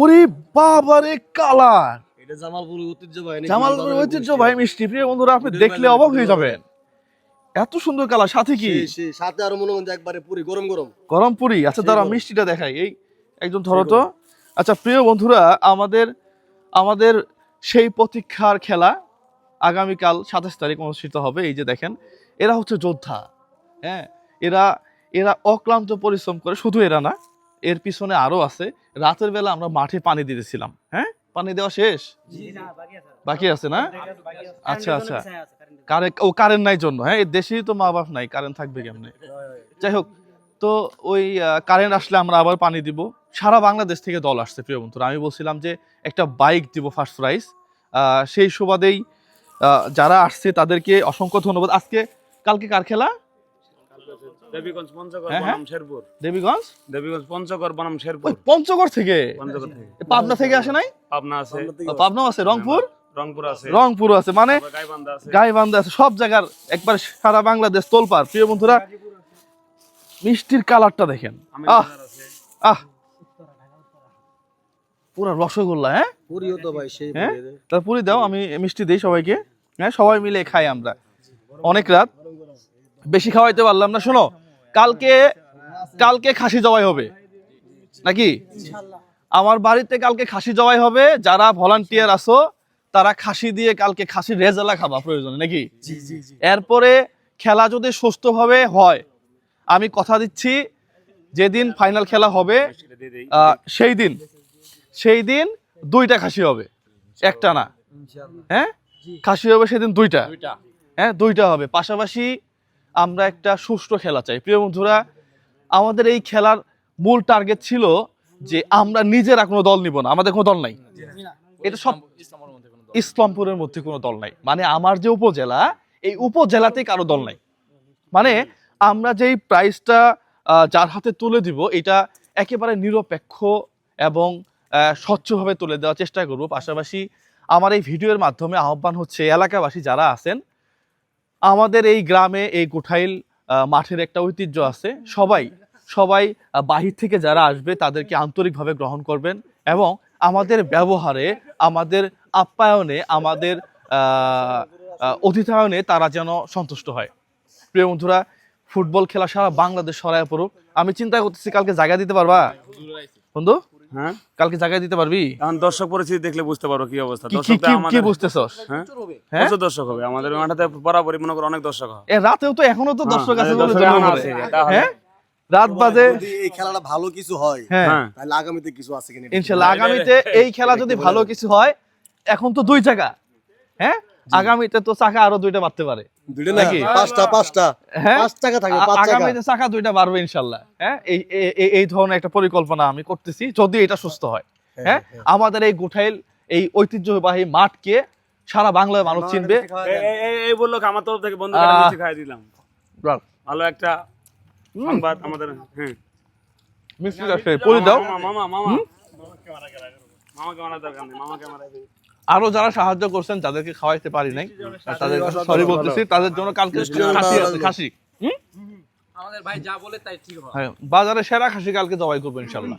ওরে বাবারে কালার। এটা জামালপুর ঐতিহ্যবাহী জামালপুর ঐতিহ্য ভাই মিষ্টি। প্রিয় বন্ধুরা আপনি দেখলে অবাক হয়ে যাবেন। এত সুন্দর কালার সাথে কি? সাথে আরও মনে হয় একবারে পুরি গরম গরম। গরম পুরি। আচ্ছা দাঁড়া মিষ্টিটা দেখাই। এই একজন ধরো তো। আচ্ছা প্রিয় বন্ধুরা আমাদের আমাদের সেই প্রতীক্ষার খেলা আগামীকাল সাতাশ তারিখ অনুষ্ঠিত হবে। এই যে দেখেন এরা হচ্ছে যোদ্ধা। হ্যাঁ এরা এরা অক্লান্ত পরিশ্রম করে শুধু এরা না এর পিছনে আরও আছে। রাতের বেলা আমরা মাঠে পানি দিতেছিলাম। হ্যাঁ? পানি দেওয়া শেষ? বাকি আছে না? আচ্ছা আচ্ছা। কারেন্ট ও কারেন্ট নাই জন্য হ্যাঁ? এই দেশেই তো মা বাপ নাই কারেন্ট থাকবে কেমনে? যাই হোক তো ওই কারেন্ট আসলে আমরা আবার পানি দিব। সারা বাংলাদেশ থেকে দল আসছে প্রিয় বন্ধুরা। আমি বলছিলাম যে একটা বাইক দিব ফার্স্ট প্রাইজ সেই সুবাদেই যারা আসছে তাদেরকে অসংখ্য ধন্যবাদ। আজকে কালকে কার খেলা? দেবীগঞ্জ পঞ্চগড় বনাম শেরপুর। দেবীগঞ্জ? দেবীগঞ্জ পঞ্চগড় বনাম শেরপুর। পঞ্চগড় থেকে? পঞ্চগড় থেকে। পাবনা থেকে আসে নাই? পাবনা আছে। পাবনাও আছে রংপুর? রংপুর আছে। রংপুর আছে মানে গাইবান্ধা আছে। সব জায়গার একবার সারা বাংলাদেশ তোলপার প্রিয় বন্ধুরা মিষ্টির কালারটা দেখেন। আহ আহ। পুরো রসগোল্লা হ্যাঁ? পুরিও তো ভাই সেই হ্যাঁ? পুরি দাও আমি মিষ্টি দিই সবাইকে। হ্যাঁ সবাই মিলে খাই আমরা। অনেক রাত। বেশি খাওয়াইতে পারলাম না। শোনো কালকে কালকে খাসি জবাই হবে। নাকি? আমার বাড়িতে কালকে খাসি জবাই হবে। যারা ভলান্টিয়ার আছো তারা খাসি দিয়ে কালকে খাসির রেজালা খাবা প্রয়োজনে নাকি? এরপরে খেলা যদি সুস্থভাবে হয় আমি কথা দিচ্ছি যেদিন ফাইনাল খেলা হবে সেই দিন সেই দিন দুইটা খাসি হবে একটা না। হ্যাঁ? খাসি হবে সেদিন দুইটা। হ্যাঁ দুইটা হবে। পাশাপাশি আমরা একটা সুষ্ঠু খেলা চাই। প্রিয় বন্ধুরা, আমাদের এই খেলার মূল টার্গেট ছিল যে আমরা নিজেরা কোনো দল নিব না। আমাদের কোনো দল নাই। এটা সব ইসলামপুরের মধ্যে কোনো দল নাই। মানে আমার যে উপজেলা, এই উপজেলাতেই কারও দল নাই। মানে আমরা যেই প্রাইজটা যার হাতে তুলে দিব, এটা একেবারে নিরপেক্ষ এবং স্বচ্ছভাবে তুলে দেওয়ার চেষ্টা করব। পাশাপাশি আমার এই ভিডিওর মাধ্যমে আহ্বান হচ্ছে এলাকাবাসী যারা আছেন আমাদের এই গ্রামে এই কোঠাইল মাঠের একটা ঐতিহ্য আছে। সবাই সবাই বাহির থেকে যারা আসবে তাদেরকে আন্তরিকভাবে গ্রহণ করবেন এবং আমাদের ব্যবহারে, আমাদের আপ্যায়নে, আমাদের অতিথায়নে তারা যেন সন্তুষ্ট হয়। প্রিয় বন্ধুরা, ফুটবল খেলা সারা বাংলাদেশ সরায় পড়ুক। আমি চিন্তা করতেছি কালকে জায়গা দিতে পারবা? বন্ধু? হ্যাঁ? কালকে জায়গা দিতে পারবি? এখন দর্শক পরিস্থিতি দেখলে বুঝতে পারো কি অবস্থা। দর্শক কি- কি বুঝতেছস? হ্যাঁ? হ্যাঁ? দর্শক হবে। আমাদের ওই মাঠে বরাবরই মনে করো অনেক দর্শক হয়। এ রাতেও তো এখনও তো হ্যাঁ, দর্শক আছে হ্যাঁ, হ্যাঁ? রাত বাজে এই খেলাটা ভালো কিছু হয় হ্যাঁ। হ্যাঁ। তাহলে আগামীতে কিছু আছে কিনা ইনশাল্লাহ না, আগামীতে এই খেলা যদি ভালো কিছু হয় এখন তো দুই চাকা হ্যাঁ? আগামীতে তো চাকা আরও দুইটা বাড়তে পারে। দুইটা নাকি? পাঁচটা পাঁচটা। হ্যাঁ? পাঁচ টাকা থাকবে পাঁচ টাকা। আগামীতে চাকা দুইটা বাড়বে ইনশাল্লাহ হ্যাঁ? এই এই- এই- এই ধরনের একটা পরিকল্পনা আমি করতেছি যদি এটা সুস্থ হয় হ্যাঁ আমাদের এই গোঠাইল এই ঐতিহ্যবাহী মাঠকে সারা বাংলার মানুষ চিনবে। এই- বলল আমার তরফ থেকে বন্ধু খাই দিলাম। ভালো একটা সংবাদ আমাদের হ্যাঁ। মিষ্টি রাখছে দাও। মামা মামা মামা। মামা ক্যামেরা দরকার নেই মামা ক্যামেরা দিই আরও যারা সাহায্য করছেন যাদেরকে খাওয়াইতে পারি নাই। তাদের সরি বলতেছি তাদের জন্য কালকে খাসি আছে খাসি। হুম? আমাদের ভাই যা বলে তাই ঠিক হ্যাঁ বাজারে সেরা খাসি কালকে জবাই করব ইনশাল্লাহ।